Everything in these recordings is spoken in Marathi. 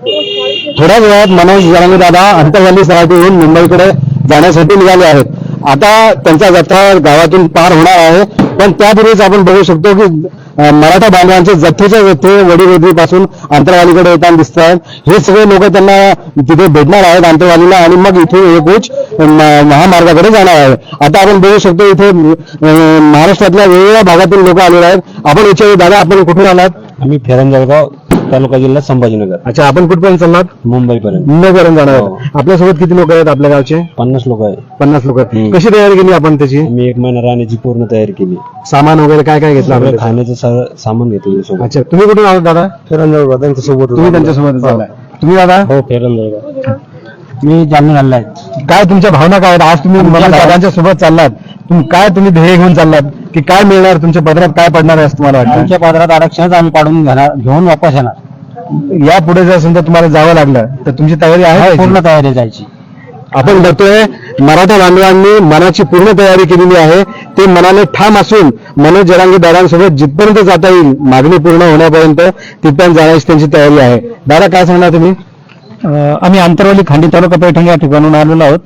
थोड्या वेळात मनोज जरांगे दादा अंतरवाली सराटीहून मुंबईकडे जाण्यासाठी निघाले आहेत. आता त्यांचा जत्रा गावातून पार होणार आहे. पण त्यापूर्वीच आपण बघू शकतो की मराठा बांधवांचे जथ्थेच्या जथ्थे वडीवेद्री पासून अंतरवालीकडे येताना दिसत आहेत हे सगळे लोक त्यांना तिथे भेटणार आहेत आंतरवालीला आणि मग इथे हे कूच महामार्गाकडे जाणार आहे. आता आपण बघू शकतो इथे महाराष्ट्रातल्या वेगवेगळ्या भागातील लोक आलेले आहेत. आपण विचारू दादा आपण कुठून आलात? आम्ही फेरंजळगाव तालुका जिल्हा संभाजीनगर. अच्छा आपण कुठपर्यंत चाललात? मुंबईपर्यंत. मुंबईपर्यंत जाणार हो. आहेत आपल्यासोबत किती लोक आहेत आपल्या गावचे? पन्नास लोक आहे पन्नास लोक हम्म. कशी तयारी केली आपण त्याची? आम्ही एक महिना राहण्याची पूर्ण तयारी केली. सामान वगैरे काय काय घेतलं सगळं आपण खाण्याचं सा- सामान घेतलं सोबत अच्छा तुम्ही कुठून आलात दादा? फेरंजळगाव त्यांच्यासोबत तुम्ही त्यांच्यासोबत चाललाय. तुम्ही दादा? हो फेरंजळगाव मी जालना झाला आहे काय तुमच्या भावना काय आहेत? आज तुम्ही मला दादांच्या सोबत चाललात. तुम काय तुम्ही ध्येय घेऊन चाललात? की काय मिळणार तुमच्या पदरात काय पडणार आहे असं तुम्हाला वाटतं? आमच्या पदरात आरक्षणच आम्ही काढून घेणार घेऊन वापस येणार. या पुढे जर समजा तुम्हाला जावं लागलं तर तुमची तयारी आहे पूर्ण पूर्ण तयारी जायची. आपण बघतोय मराठा बांधवांनी मनाची पूर्ण तयारी केलेली आहे. ते मनाने ठाम असून मनोज जरांगे दादांसोबत जिथपर्यंत जाता येईल मागणी पूर्ण होण्यापर्यंत तिथपर्यंत जाण्याची त्यांची तयारी आहे. दादा काय सांगणार तुम्ही? आम्ही आंतरवली खांडी तालुका पैठण या ठिकाणून आलेलो आहोत.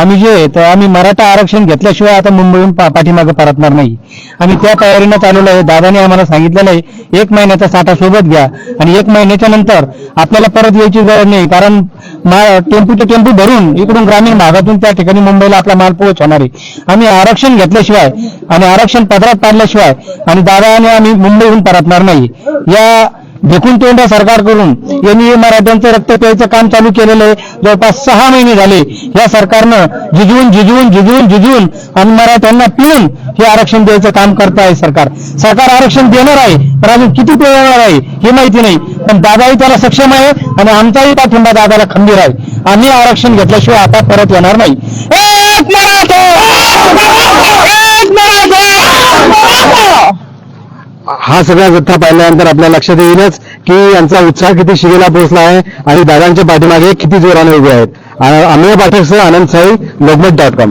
आम्ही जे तर आम्ही मराठा आरक्षण घेतल्याशिवाय आता मुंबईहून पा- पाठीमागे परतणार नाही. आम्ही त्या तयारीनं आलेलो आहे. दादाने आम्हाला सांगितलेलं आहे एक महिन्याचा साठा सोबत घ्या आणि एक महिन्याच्या नंतर आपल्याला परत यायची गरज नाही कारण मा- टेम्पू ते टेम्पू भरून इकडून ग्रामीण भागातून त्या ठिकाणी मुंबईला आपला माल पोहोचवणार आहे. आम्ही आरक्षण घेतल्याशिवाय आणि आरक्षण पदरात पाडल्याशिवाय आणि दादाने आम्ही मुंबईहून परतणार नाही. या देखून तोंडा सरकारकडून यांनी मराठ्यांचं रक्त प्यायचं काम चालू केलेलं आहे. जवळपास सहा महिने झाले या सरकारनं जिजवून जिजवून जिजवून जिजवून आणि मराठ्यांना पिळून हे आरक्षण द्यायचं काम करत आहे सरकार. सरकार आरक्षण देणार आहे पण अजून किती ते येणार आहे हे माहिती नाही. पण दादाही त्याला सक्षम आहे आणि आमचाही पाठिंबा दादाला खंबीर आहे. आम्ही आरक्षण घेतल्याशिवाय आता परत येणार नाही एक मराठा! एक मराठा! हा सगळा जथ्था पाहिल्यानंतर आपल्या लक्षात येईलच की यांचा उत्साह किती शिगेला पोहोचला आहे आणि दादांच्या पाठीमागे किती जोराने उभे आहेत. Amey Pathak sir Anand Sai Lokmat dot com